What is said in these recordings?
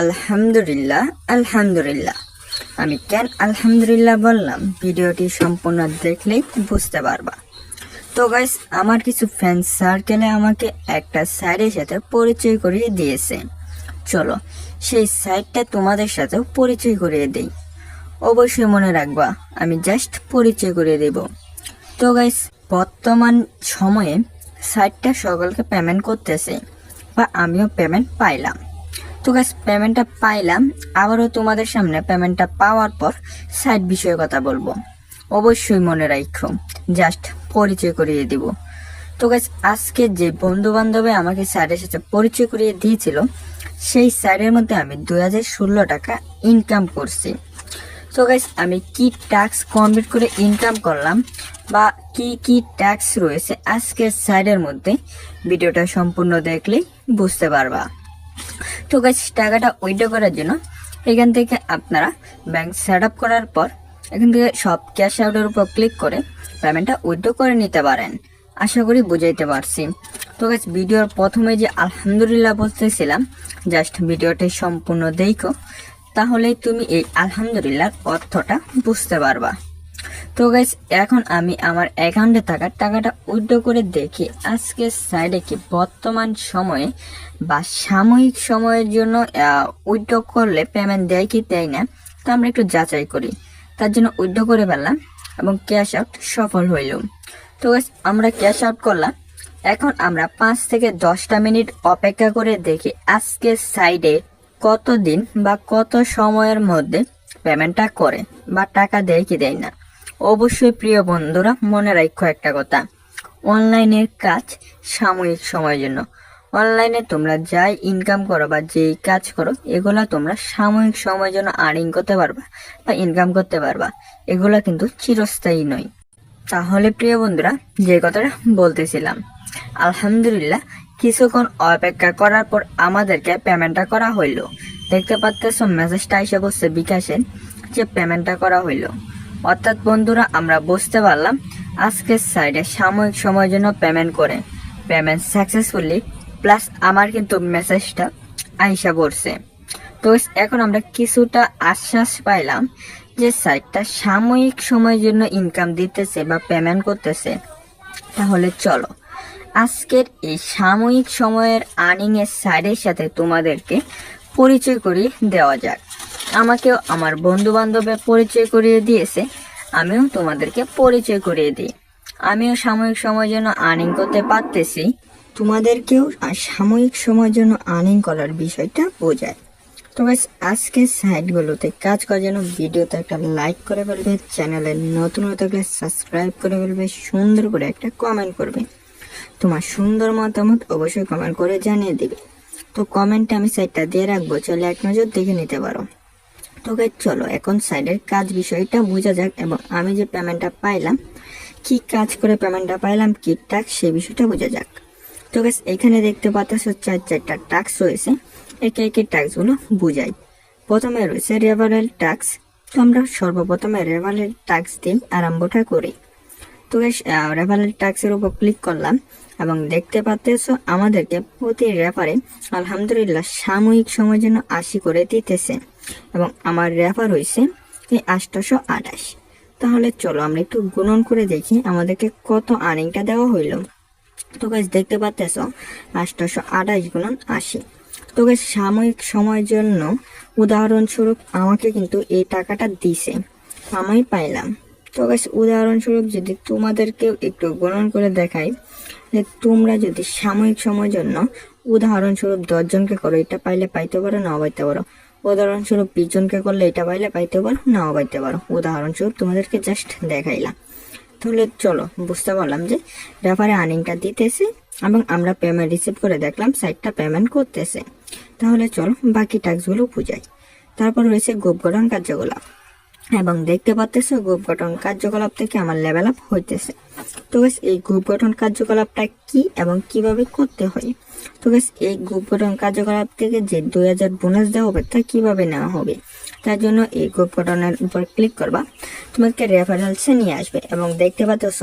আলহামদুলিল্লাহ আলহামদুলিল্লাহ আমি কেন আলহামদুলিল্লাহ বললাম? ভিডিওটি সম্পূর্ণ দেখলেই বুঝতে পারবা। তো গাইস আমার কিছু সার্কেলে আমাকে একটা সাথে পরিচয় করিয়ে দিয়েছে। চলো, সেই সাইডটা তোমাদের সাথেও পরিচয় করিয়ে দেই। অবশ্যই মনে রাখবা, আমি জাস্ট পরিচয় করিয়ে দেব। তো গাইস বর্তমান সময়ে সাইটটা সকলকে পেমেন্ট করতেছে, বা আমিও পেমেন্ট পাইলাম। তো গাইস পেমেন্টটা পাইলাম। আবারও তোমাদের সামনে পেমেন্টটা পাওয়ার পর সাইট বিষয়ে কথা বলব। অবশ্যই মনে রাখো জাস্ট পরিচয় করিয়ে দিব। তো গাইস আজকে যে বন্ধু বান্ধবে আমাকে সাইডের সাথে পরিচয় করিয়ে দিয়েছিল, সেই সাইডের মধ্যে আমি দু হাজার ষোলো টাকা ইনকাম করছি। তো গাইস আমি কি ট্যাক্স কমপ্লিট করে ইনকাম করলাম বা কি কি ট্যাক্স রয়েছে আজকের সাইডের মধ্যে, ভিডিওটা সম্পূর্ণ দেখলেই বুঝতে পারবা। তো গাইস টাকাটা উইড্রো করার জন্য এখান থেকে আপনারা ব্যাংক সেট আপ করার পর এখান থেকে সব ক্যাশ আউটের উপর ক্লিক করে পেমেন্টটা উইড্রো করে নিতে পারেন। আশা করি বুঝাইতে পারছি। তো গাইস ভিডিওর প্রথমে যে আলহামদুলিল্লাহ বলতেছিলাম জাস্ট ভিডিওটি সম্পূর্ণ দেখো, তাহলে তুমি এই আলহামদুলিল্লাহর অর্থটা বুঝতে পারবা। তো গাইস এখন আমি আমার অ্যাকাউন্টে থাকা টাকাটা উইথড্র করে দেখি আজকে সাইডে কি বর্তমান সময়ে বা সাময়িক সময়ের জন্য উইথড্র করলে পেমেন্ট দেয় কি দেয় না, তা আমরা একটু যাচাই করি। তার জন্য উইথড্র করে ফেললাম এবং ক্যাশ আউট সফল হইল। তো গাইস আমরা ক্যাশ আউট করলাম। এখন আমরা পাঁচ থেকে দশটা মিনিট অপেক্ষা করে দেখি আজকে সাইডে কত দিন বা কত সময়ের মধ্যে পেমেন্টটা করে বা টাকা দেয় কি দেয় না। অবশ্যই প্রিয় বন্ধুরা, মনে রাখো একটা কথা। অনলাইনের কাজ সাময়িক সময়ের জন্য। অনলাইনে তোমরা যাই ইনকাম করো বা যেই কাজ করো, এগুলা তোমরা সাময়িক সময়ের জন্য আর্নিং করতে পারবা বা ইনকাম করতে পারবা। এগুলা কিন্তু চিরস্থায়ী নয়। তাহলে প্রিয় বন্ধুরা, যে কথাটা বলতেছিলাম, আলহামদুলিল্লাহ, কিছুক্ষণ অপেক্ষা করার পর আমাদেরকে পেমেন্টটা করা হইল। দেখতে পাচ্তেছ মেসেজটা এসে বসছে বিকাশে যে পেমেন্টটা করা হইল। অর্থাৎ বন্ধুরা, আমরা বুঝতে পারলাম আজকের সাইডে সাময়িক সময়ের জন্য পেমেন্ট করে। পেমেন্ট সাকসেসফুলি প্লাস আমার কিন্তু মেসেজটা আইসা পড়ছে। তো এখন আমরা কিছুটা আশ্বাস পাইলাম যে সাইটটা সাময়িক সময়ের জন্য ইনকাম দিতেছে বা পেমেন্ট করতেছে। তাহলে চলো, আজকের এই সাময়িক সময়ের আর্নিং এর সাইডের সাথে তোমাদেরকে পরিচয় করিয়ে দেওয়া যাক। আমাকেও আমার বন্ধু বান্ধবের পরিচয় করিয়ে দিয়েছে। আমিও তোমাদেরকে পরিচয় করিয়ে দিই। আমিও সাময়িক সময়ের জন্য আর্নিং করতে পারতেছি। তোমাদেরকেও সাময়িক সময়ের জন্য আর্নিং করার বিষয়টা বোঝায়। তো গাইস আজকের সাইটগুলোতে কাজ করার জন্য ভিডিওতে একটা লাইক করে ফেলবে, চ্যানেলে নতুন হয়ে থাকলে সাবস্ক্রাইব করে ফেলবে, সুন্দর করে একটা কমেন্ট করবে। তোমার সুন্দর মতামত অবশ্যই কমেন্ট করে জানিয়ে দিবে। তো কমেন্টে আমি সাইটটা দিয়ে রাখব, চলে এক নজর দেখে নিতে পারো। তো গাইস চলো, এখন সাইডের কাজ বিষয়টা বোঝা যাক, এবং আমি যে পেমেন্টটা পাইলাম, কি কাজ করে পেমেন্টটা পাইলাম, কি ট্যাক্স সে বিষয়টা বোঝা যাক। তো গাইস এখানে দেখতে পাচ্ছ চার, চারটা ট্যাক্স রয়েছে। একে একে ট্যাক্সগুলো বুঝাই। প্রথমে রয়েছে রেভারেল ট্যাক্স তো আমরা সর্বপ্রথমে রেভারেল ট্যাক্স দিয়ে আরম্ভটা করি। তো রেফারেল ট্যাক্সের উপর ক্লিক করলাম, এবং দেখতে পাচ্তেছ আমাদেরকে প্রতি রেফারে আলহামদুলিল্লাহ সাময়িক সময়ের জন্য আশি করে দিতেছে। এবং আমার রেফার হয়েছে এই আঠাশ তাহলে চলো আমরা একটু গুণন করে দেখি আমাদেরকে কত আর্নিংটা দেওয়া হইল। তো গাছ দেখতে পাচ্তেছ আটশোশো আঠাশ গুণন আশি। তো গাছ সাময়িক সময়ের জন্য উদাহরণস্বরূপ আমাকে কিন্তু এই টাকাটা দিছে। আমি পাইলাম। তো গাছ উদাহরণস্বরূপ যদি তোমাদেরকেও একটু গণন করে দেখাই, যে তোমরা যদি সাময়িক সময়ের জন্য উদাহরণস্বরূপ দশজনকে করো, এটা পাইলে পাইতে পারো না পাইতে পারো। উদাহরণস্বরূপ পিছনকে করলে এটা পাইলে পাইতে পারো, নাও পাইতে পারো। উদাহরণস্বরূপ তোমাদেরকে জাস্ট দেখাইলাম। তাহলে চলো, বুঝতে পারলাম যে রেফারে আর্নিংটা দিতেছে এবং আমরা পেমেন্ট রিসিভ করে দেখলাম সাইটটা পেমেন্ট করতেছে। তাহলে চলো বাকি ট্যাক্সগুলো বুঝাই। তারপর রয়েছে গোপ গঠন কার্যকলাপ। এবং দেখতে পাচ্তেছ গ্রুপ গঠন কার্যকলাপ থেকে আমার লেভেল আপ হইতেছে। তো বেশ এই গ্রুপ গঠন কার্যকলাপটা কি এবং কীভাবে করতে হয়? তো বেশ এই গ্রুপ গঠন কার্যকলাপ থেকে যে দুই হাজার বোনাস দেওয়া হবে তা কীভাবে নেওয়া হবে? তার জন্য এই গ্রুপ গঠনের উপর ক্লিক করবা। তোমাকে রেফারেন্সে নিয়ে আসবে এবং দেখতে পাচ্ছ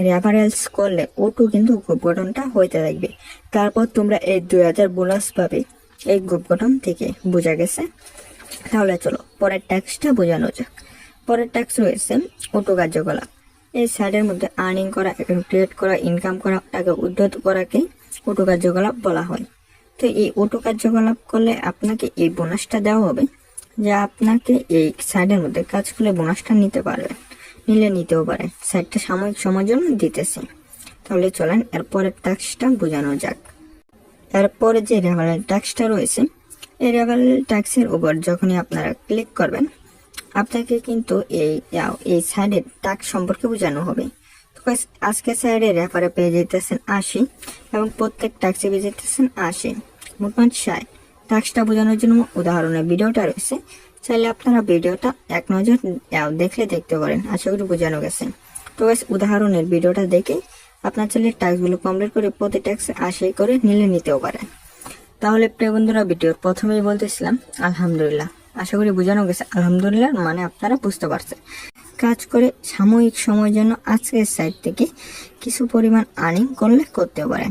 রেফারেন্স করলে ওটু কিন্তু গ্রুপ গঠনটা হইতে থাকবে। তারপর তোমরা এই দুই হাজার বোনাস পাবে এই গ্রুপ গঠন থেকে, বোঝা গেছে? তাহলে চলো, পরের ট্যাক্সটা বোঝানো যাক। পরের ট্যাক্স রয়েছে অটো কার্যকলাপ। এই সাইডের মধ্যে আর্নিং করা ক্রিয়েট করা ইনকাম করা, টাকা উদ্ধত করাকে অটো কার্যকলাপ বলা হয়। তো এই অটো কার্যকলাপ করলে আপনাকে এই বোনাসটা দেওয়া হবে যে আপনাকে এই সাইডের মধ্যে কাজ করলে বোনাসটা নিতে পারবেন, নিলে নিতেও পারেন। সাইডটা সাময়িক সময়ের জন্য দিতেছে। তাহলে চলেন এরপরের ট্যাক্সটা বোঝানো যাক। এরপরে যে রেভারেল ট্যাক্সটা রয়েছে এই রেভারেল ট্যাক্সের উপর যখনই আপনারা ক্লিক করবেন আপনাকে কিন্তু এই এই সাইডের ট্যাক্স সম্পর্কে বোঝানো হবে। আজকে সাইডে রেফারে পেয়ে যেতেছেন আশি এবং প্রত্যেক ট্যাক্সে পেয়ে যেতেছেন আশি। মোটমাট ষাট। ট্যাক্সটা বোঝানোর জন্য উদাহরণের ভিডিওটা রয়েছে। চাইলে আপনারা ভিডিওটা এক নজর দেখলে দেখতে পারেন। আশা করি বোঝানো গেছে। তো guys, উদাহরণের ভিডিওটা দেখে আপনার চাইলে ট্যাক্সগুলো কমপ্লিট করে প্রতি ট্যাক্সে আশি করে নিলে নিতেও পারেন। তাহলে প্রিয় বন্ধুরা, ভিডিওর প্রথমেই বলতেছিলাম, আলহামদুলিল্লাহ। আশা করি বোঝানো গেছে, আলহামদুলিল্লাহ মানে আপনারা বুঝতে পারছেন। কাজ করে সাময়িক সময়ের জন্য আজকের সাইড থেকে কিছু পরিমাণ আর্নিং করলে করতে পারেন।